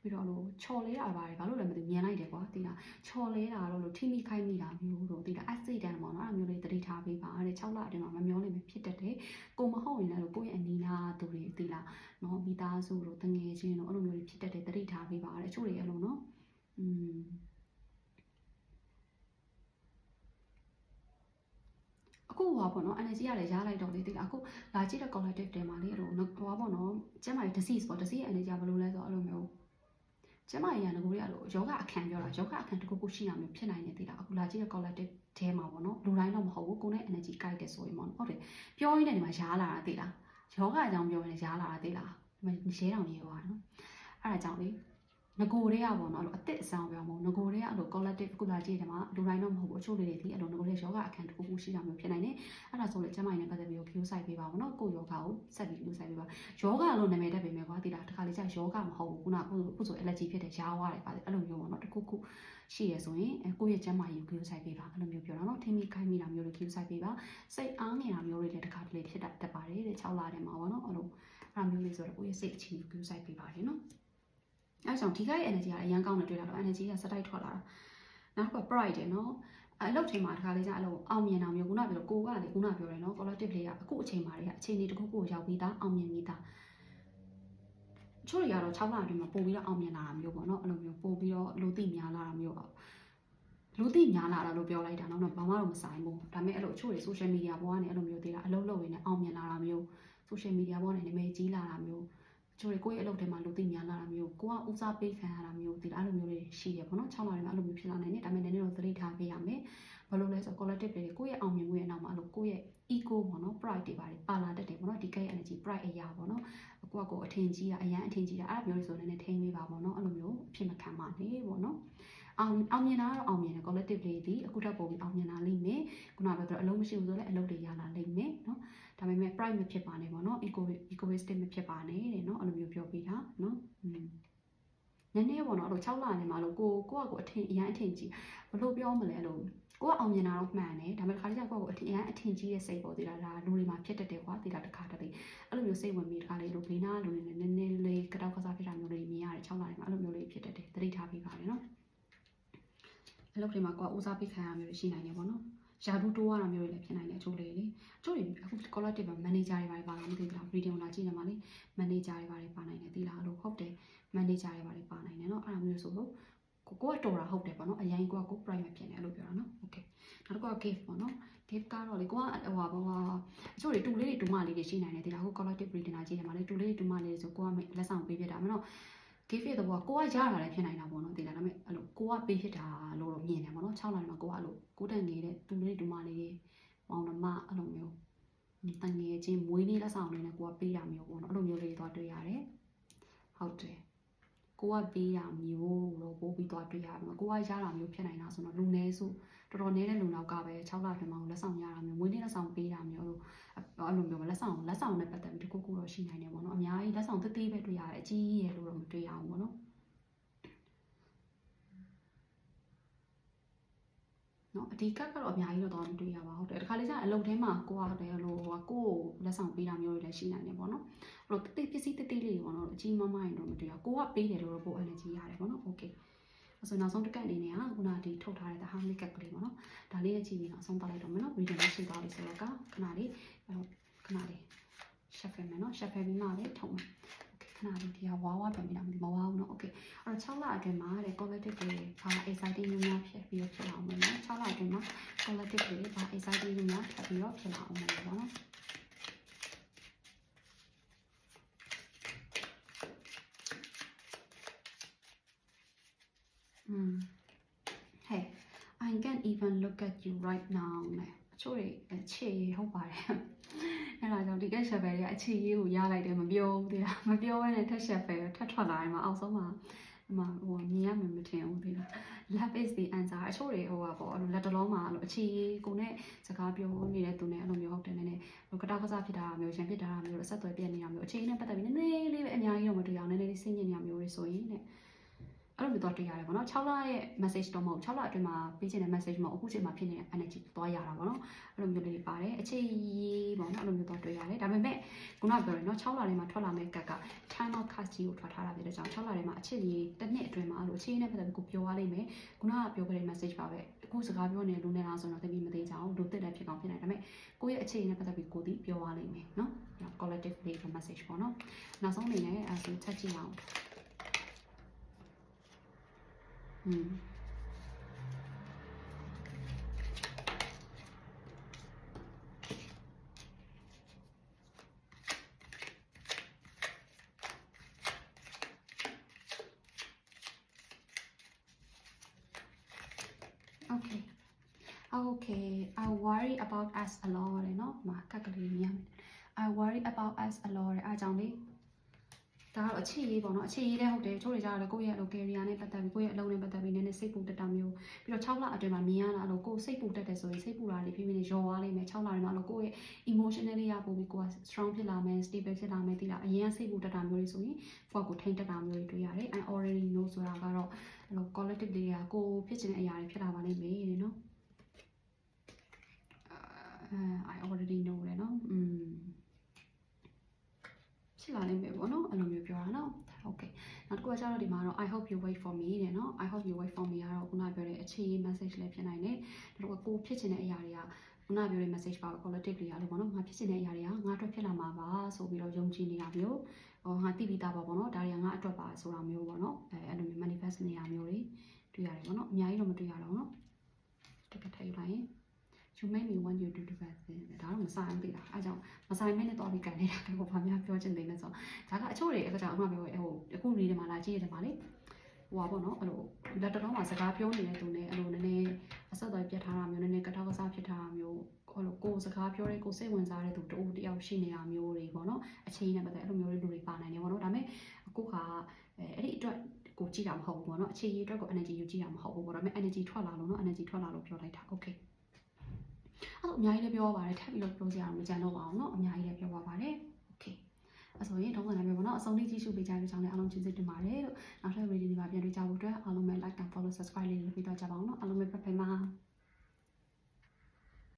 ပြီးတော့လို့ချော်လဲတာပါတယ်ဘာလို့လဲမသိမြင်လိုက်တယ်ကွာဒီလားချော်လဲတာတော့လို့ထိမိခိုက်မိတာမျိုးတော့ဒီလား accident ပေါ့နော်အဲ့မျိုးလေးသတိထားပေးပါတဲ့6လအတွင်းမှာမမျောလိမ့်မယ်ဖြစ်တတ်တယ်ကိုမဟုတ်ရင်လည်းကိုယ့်ရဲ့အနီးနားသူတွေဒီလားနော်မိသားစုတို့တငယ်ချင်းတို့အဲ့လိုမျိုးတွေဖြစ်တတ်တယ်သတိထားပေးပါတဲ့ချို့တွေအဲ့လိုနော်อืม အခုဟောပေါ့နော် energy ရတယ်ရားလိုက်တော့လေတိအခုလာကြည့်တဲ့ collective တွေမှာလေအဲ့လိုဟောပေါ့နော်ကျမကြီး disease ပေါ့ disease ရဲ့ energy ကဘယ်လိုလဲဆိုတော့အဲ့လိုမျိုးကျမကြီးကငကိုရလို့ယောဂအခန်းပြောတာယောဂအခန်းတစ်ခုခုရှိရမျိုးဖြစ်နိုင်နေသေးတာအခုလာကြည့်တဲ့ collective ထဲမှာပေါ့နော်လူတိုင်းတော့မဟုတ်ဘူးကိုယ်နဲ့ energy ကိုက်တယ်ဆိုရင်ပေါ့နော်ဟုတ်တယ်ပြောရင်းနဲ့ဒီမှာရားလာတာသိလားယောဂအကြောင်းပြောရင်ရားလာတာသိလားဒီမှာရဲတောင်နေရောနော်အဲ့ဒါကြောင့်လေ ငကိုတွေကပေါ့နော်အဲ့လိုအစ်စ်အဆောင်ပြောမို့ငကိုတွေကအဲ့လို collective ကုလာကြည့်တယ်မှာလူတိုင်းတော့မဟုတ်ဘူးအချို့လေးတွေဒီအဲ့လိုငကိုတွေယောဂအခန်းတစ်ခုခုရှိတာမျိုးဖြစ်နိုင်တယ်အဲ့ဒါဆိုလေကျမကြီးနဲ့ပတ်သက်ပြီးတော့ view site ပေးပါဘောနော်ကိုယောဂကိုဆက်ပြီး view site ပေးပါယောဂလို့နာမည်တက်ပေမဲ့ကွာဒီလားတစ်ခါလေးကျယောဂမဟုတ်ဘူးခုနကခုဆို allergy ဖြစ်တဲ့ရားဝါတယ်ပါလေအဲ့လိုမျိုးပေါ့နော်တစ်ခုခုရှိရဆိုရင်ကိုယ့်ရဲ့ကျမကြီးကို view site ပေးပါအဲ့လိုမျိုးပြောတာနော်ထင်းမိခိုင်းမိတာမျိုးတွေ view site ပေးပါစိတ်အားငယ်တာမျိုးတွေလည်းတစ်ခါတလေဖြစ်တတ်ပါတယ်တဲ့6လထဲမှာပေါ့နော်အဲ့လိုအဲ့လိုမျိုးလေးဆိုတော့ကိုယ့်ရဲ့စိတ်အခြေကို view site ပေးပါတယ်နော် အဲကြောင့်ဒီကရဲ့ energy ကအရန်ကောင်းတယ်တွေ့လာတော့ energy ကစတိုက်ထွက်လာတာနောက်တစ်ခုက pride တယ်နော်အလုပ်ချိန်မှာတခါလေးကျအလုပ်အောင်မြင်တာမျိုးခုနပြောလို့ကိုကလေခုနပြောတယ်နော် collective လေးကအခုအချိန်မှာတွေကအခြေအနေတစ်ခုခုကိုရောက်ပြီးသားအောင်မြင်ပြီးသားချို့တွေကတော့6လအတွင်းမှာပို့ပြီးတော့အောင်မြင်လာတာမျိုးပေါ့နော်အဲ့လိုမျိုးပို့ပြီးတော့လူသိများလာတာမျိုးပေါ့လူသိများလာတာလို့ပြောလိုက်တာနော်ဘာမှတော့မဆိုင်ဘူးဒါပေမဲ့အဲ့လိုအချို့တွေ social media ပေါ်ကနေအဲ့လိုမျိုးသေးတာအလုပ်လုပ်ရင်းနဲ့အောင်မြင်လာတာမျိုး social media ပေါ်ကနေနာမည်ကြီးလာတာမျိုး ချို့တွေကိုယ့်ရဲ့အလုပ်ထဲမှာလူသိများလာတာမျိုးကိုကဦးစားပေးခံရတာမျိုးဒီအဲ့လိုမျိုးတွေရှိရပေါ့နော်6လထဲမှာအဲ့လိုမျိုးဖြစ်လာနိုင်တယ်ဒါပေမဲ့လည်းတော့သတိထားပေးရမယ်ဘာလို့လဲဆိုတော့ collective တွေကိုယ့်ရဲ့အောင်မြင်မှုရဲ့နောက်မှာအဲ့လိုကိုယ့်ရဲ့ ego ပေါ့နော် pride တွေပါတယ်ပါလာတတ်တယ်ပေါ့နော်ဒီကိ energy pride အရာပေါ့နော်ကိုယ့်အကိုအထင်ကြီးတာအရန်အထင်ကြီးတာအဲ့လိုမျိုးတွေဆိုလည်းထိန်းပေးပါပေါ့နော်အဲ့လိုမျိုးအဖြစ်မခံပါနဲ့ပေါ့နော် အောင်အောင်မြင်တာကတော့အောင်မြင်တယ် collective လေးဒီအခုထပ်ပုံပြီးအောင်မြင်လာလိမ့်မယ်ခုနကပြောတော့အလုံးမရှိဘူးဆိုလည်းအလုံးတွေရလာလိမ့်မယ်နော်ဒါပေမဲ့ pride မဖြစ်ပါနဲ့ပေါ့နော် ego egoistic မဖြစ်ပါနဲ့တဲ့နော်အဲ့လိုမျိုးပြောပေးတာနော်อืมနည်းနည်းပေါ့နော်အဲ့လို6လနေမှာလို့ကိုကိုကကိုအထင်အရန်အထင်ကြီးဘလို့ပြောမလဲအဲ့လိုကိုကအောင်မြင်တာတော့မှန်တယ်ဒါပေမဲ့ခါလေးကျကိုကကိုအထင်အရန်အထင်ကြီးရဲ့စိတ်ပေါ့ဒီလားဒါလူတွေမှာဖြစ်တတ်တယ်ကွာဒီလားတစ်ခါတလေအဲ့လိုမျိုးစိတ်ဝင်ပြီးတစ်ခါလေးလိုဘေးနာလူတွေနဲ့နည်းနည်းလေးကြောက်ကစားဖြစ်တာမျိုးတွေမြင်ရတယ်6လနေမှာအဲ့လိုမျိုးလေးဖြစ်တတ်တယ်သတိထားပြီးပါတယ်နော် အလုပ်တွေမှာကိုကဦးစားပေးခံရမျိုးတွေရှိနိုင်တယ်ပေါ့နော်ယာဒူတိုးရတာမျိုးတွေလည်းဖြစ်နိုင်တယ်အချို့လေးလေအချို့တွေအခု collective မှာ manager တွေပါပါလားမသိဘူးလား video လာကြည့်နေမှာလေ manager တွေပါတွေပါနိုင်တယ်သိလားအဲ့လိုဟုတ်တယ် manager တွေပါတွေပါနိုင်တယ်เนาะအဲ့လိုမျိုးဆိုလို့ကိုကိုကတော်တာဟုတ်တယ်ပေါ့နော်အရင်ကိုကကို private ဖြစ်နေလို့ပြောတာနော် okay နောက်တစ်ခုက gift ပေါ့နော် gift ကတော့လေကိုကဟိုဟာဘောဟာအချို့တွေတူလေးတွေတူမလေးတွေရှိနိုင်တယ်ဒီလားကို collective reading လာကြည့်တယ်မှာလေတူလေးတွေတူမလေးတွေဆိုကိုကလက်ဆောင်ပေးပြတာမနော် gift ရဲ့သဘောကကိုကရတာလည်းဖြစ်နိုင်တာပေါ့နော်ဒီလားဒါပေမဲ့အဲ့လိုကိုကပေးဖြစ်တာလို့တော့မြင်တယ်ပေါ့နော်6လမှာကိုကအဲ့လိုကိုတန်နေတဲ့တူလေးတူမလေးတွေမောင်နှမအဲ့လိုမျိုးတန်ငယ်ချင်းမွေးနေ့လက်ဆောင်လေးနဲ့ကိုကပေးတာမျိုးပေါ့နော်အဲ့လိုမျိုးလေးတွေတော့တွေ့ရတယ်ဟုတ်တယ်ကိုကပေးတာမျိုးတော့ပို့ပြီးတော့တွေ့ရမှာကိုကရတာမျိုးဖြစ်နိုင်တာဆိုတော့လူနေဆို တော်တော်နေတဲ့လူနောက်ကပဲ6လထင်မှလက်ဆောင်ရတာမျိုးမွေးနေ့လက်ဆောင်ပေးတာမျိုးလို့အဲ့လိုမျိုးလက်ဆောင်လက်ဆောင်နဲ့ပတ်သက်ပြီးတခုခုတော့ရှိနိုင်တယ်ပေါ့နော်အများကြီးလက်ဆောင်သေးသေးပဲတွေ့ရတယ်အကြီးကြီးရလို့တော့မတွေ့ရဘူးပေါ့နော်နော်အဓိကကတော့အများကြီးတော့တော့တွေ့ရပါဟုတ်တယ်တခါလေကျအလုပ်ထဲမှာကိုကလည်းလို့ဟိုကိုကိုလက်ဆောင်ပေးတာမျိုးတွေလည်းရှိနိုင်တယ်ပေါ့နော်အဲ့တော့တိတိပစ္စည်းတိတိလေးတွေပေါ့နော်အကြီးမမရင်တော့မတွေ့ရကိုကပေးတယ်လို့တော့ပို energy ရတယ်ပေါ့နော် okay ဆိုနောက်ဆုံးတစ်ကတ်အနေနဲ့ကခုနဒီထုတ်ထားတဲ့ the harmony ကတ်ကလေးပေါ့နော်ဒါလေးရဲ့ကြည့်ပြီးတော့အဆုံးသတ်လိုက်တော့မယ်နော် reading လေးရှိသွားပြီဆိုတော့ကခဏလေးအဲ့တော့ခဏလေး shuffle မယ်နော် shuffle ပြီးမှလည်းထုံမယ် okay ခဏလေးဒီဟာဝါဝါပြန်ပြီးတော့မဝါဘူးနော် okay အဲ့တော့6လအတွင်းမှာတဲ့ collective တွေဘာ exciting မျိုးများဖြစ်ပြီးတော့ဖြစ်လာအောင်မယ်နော်6လအတွင်းမှာ collective တွေဘာ exciting မျိုးများဖြစ်ပြီးတော့ဖြစ်လာအောင်မယ်ပေါ့နော်อื ม hey i can even look at you right now နဲ့အချို့တွေအခြေဟုတ်ပါတယ်အဲ့ဒါကြောင့်ဒီကက်ရှက်ပဲတွေအခြေရေးကိုရလိုက်တယ်မပြောဘူးသေးလားမပြောဘဲနဲ့ထက်ရှက်ပဲထက်ထွက်လာတယ်မှာအောက်ဆုံးမှာဒီမှာဟိုမြင်ရမှမထင်ဘူးသေးလား love is the answer အချို့တွေဟိုပါပေါ့အဲ့လိုလက်တလုံးမှာအဲ့လိုအခြေရေးကိုနဲ့စကားပြောနေတဲ့သူနဲ့အဲ့လိုမျိုးဟုတ်တယ်နည်းနည်းဟိုကတောက်ကစားဖြစ်တာမျိုးရန်ဖြစ်တာမျိုးအဆက်အသွယ်ပြတ်နေတာမျိုးအခြေရေးနဲ့ပတ်သက်ပြီးနည်းနည်းလေးပဲအများကြီးတော့မတွေ့အောင်နည်းနည်းလေးစဉ်းကျင်နေရမျိုးတွေဆိုရင်တဲ့ အဲ့လိုမျိုးတော့တွေ့ရတယ်ပေါ့နော်6လရဲ့ message တော့မဟုတ်6လအတွင်းမှာပေးချင်တဲ့ message မဟုတ်အခုချိန်မှာဖြစ်နေတဲ့ energy သွားရတာပေါ့နော်အဲ့လိုမျိုးလေးပါတယ်အခြေရေးပေါ့နော်အဲ့လိုမျိုးတော့တွေ့ရတယ်ဒါပေမဲ့ခုနပြောရနော်6လထဲမှာထွက်လာမယ့်ကတ်က time of cast ကြီးကိုထွက်ထားတာဖြစ်တဲ့ကြောင့်6လထဲမှာအခြေရေးတစ်နှစ်အတွင်းမှာအဲ့လိုအခြေရေးနဲ့ပတ်သက်ပြီးကိုပြောရလိမ့်မယ်ခုနကပြောခဲ့တဲ့ message ပါပဲအခုစကားပြောနေလူနဲ့လားဆိုတော့တပီမသေးကြအောင်လူတစ်လည်းဖြစ်ကောင်းဖြစ်နိုင်ဒါပေမဲ့ကိုယ့်ရဲ့အခြေရေးနဲ့ပတ်သက်ပြီးကိုဒီပြောရလိမ့်မယ်နော် collective လေး message ပေါ့နော်နောက်ဆုံးအနေနဲ့အဲဆိုချက်ကြည့်အောင် อืม okay okay i worry about us a lot လေเนาะမှာကက်ကလေးမြင် i worry about us a lot လေအားကြောင့်လေ ဒါကတော့အခြေရေးပေါ့နော်အခြေရေးလည်းဟုတ်တယ်ချို့တွေကြတော့လေကိုယ့်ရဲ့အလုပ် career နဲ့ပတ်သက်ပြီးကိုယ့်ရဲ့အလုပ်နဲ့ပတ်သက်ပြီးနည်းနည်းစိတ်ပူတက်တာမျိုးပြီးတော့6လအတွင်းမှာမြင်ရတာအဲ့လိုကိုယ်စိတ်ပူတက်တယ်ဆိုရင်စိတ်ပူတာလေးဖြည်းဖြည်းနဲ့ယော်သွားလိမ့်မယ်6လထဲမှာအဲ့လိုကိုယ့်ရဲ့ emotionally ရပို့ပြီးကိုယ်က strong ဖြစ်လာမယ် stable ဖြစ်လာမယ်တိလားအရင်စိတ်ပူတက်တာမျိုးတွေဆိုရင်ကိုယ့်ကိုထိန်တက်တာမျိုးတွေတွေ့ရတယ် I already know ဆိုတာကတော့အဲ့လို collective လေးကကိုယ်ဖြစ်ချင်တဲ့အရာတွေဖြစ်လာပါလိမ့်မယ်တဲ့နော်အဲ I already know တယ်နော်อืม ဖြစ်လာလိမ့်မယ်ပေါ့နော်အဲ့လိုမျိုးပြောတာနော် okay နောက်တစ်ခုကကျတော့ဒီမှာတော့ I hope you wait for me တဲ့နော် I hope you wait for me ကတော့ခုနပြောတဲ့အခြေရေး message လည်းဖြစ်နိုင်တယ်နောက်တစ်ခုကကိုဖြစ်ချင်တဲ့အရာတွေကခုနပြောတဲ့ message ပါ collective တွေရလို့ပေါ့နော်ငါဖြစ်ချင်တဲ့အရာတွေကငါအတွက်ဖြစ်လာမှာပါဆိုပြီးတော့ယုံကြည်နေတာမျိုးဟောငါသိပြီးသားပါပေါ့နော်ဒါတွေကငါအတွက်ပါဆိုတာမျိုးပေါ့နော်အဲအဲ့လိုမျိုး manifest နေရမျိုးတွေတွေ့ရတယ်ပေါ့နော်အများကြီးတော့မတွေ့ရတော့ဘူးနော်တကယ်ထည့်ယူလိုက်ရင် you make me want you to do bad thing ဒါတော့မဆိုင်ဘူးလားအဲကြောင့်မဆိုင်မဲနဲ့တော့ပြီးကန်နေတာကဘာမှပြောချင်သေးလဲဆိုတော့ဒါကအချို့တွေအခုကြောင့်အခုပြောရဲဟိုအခုနေတယ်မှာလာကြည့်ရတယ်မှာလေဟိုပါပေါ့နော်အဲ့လိုလက်တော်မှာစကားပြောနေတဲ့သူနဲ့အဲ့လိုနည်းနည်းအဆက်အသွယ်ပြတ်ထားတာမျိုးနည်းနည်းကတောက်ကစားဖြစ်ထားတာမျိုးအဲ့လိုကိုယ်စကားပြောတဲ့ကိုယ်စိတ်ဝင်စားတဲ့သူတူတယောက်ရှိနေတာမျိုးတွေပေါ့နော်အချိန်နဲ့ပတ်သက်အဲ့လိုမျိုးတွေလူတွေပါနိုင်တယ်ပေါ့နော်ဒါပေမဲ့အခုကအဲအဲ့ဒီအတွက်ကိုကြည့်တာမဟုတ်ဘူးပေါ့နော်အခြေရေးအတွက်ကို energy ယူကြည့်တာမဟုတ်ဘူးပေါ့ဒါပေမဲ့ energy ထွက်လာလို့နော် energy ထွက်လာလို့ပြောလိုက်တာ okay အဲ့တော့အများကြီးလည်းပြောပါပါတယ်ထပ်ပြီးတော့ပြောစရာမကြံတော့ပါအောင်เนาะအများကြီးလည်းပြောပါပါတယ်โอเคအဲ့ဆိုရင်တော့ကနေပြောပါတော့အဆုံးလေးကြည့်ရှုပေးကြတဲ့ကြောင့်လည်းအားလုံးကျေးဇူးတင်ပါတယ်လို့နောက်ထပ် video တွေမှာပြန်တွေ့ကြဖို့အတွက်အားလုံးပဲ like and follow subscribe လေးလုပ်ပြီးတော့ကြပါအောင်เนาะအားလုံးပဲဖက်ဖက်ပါ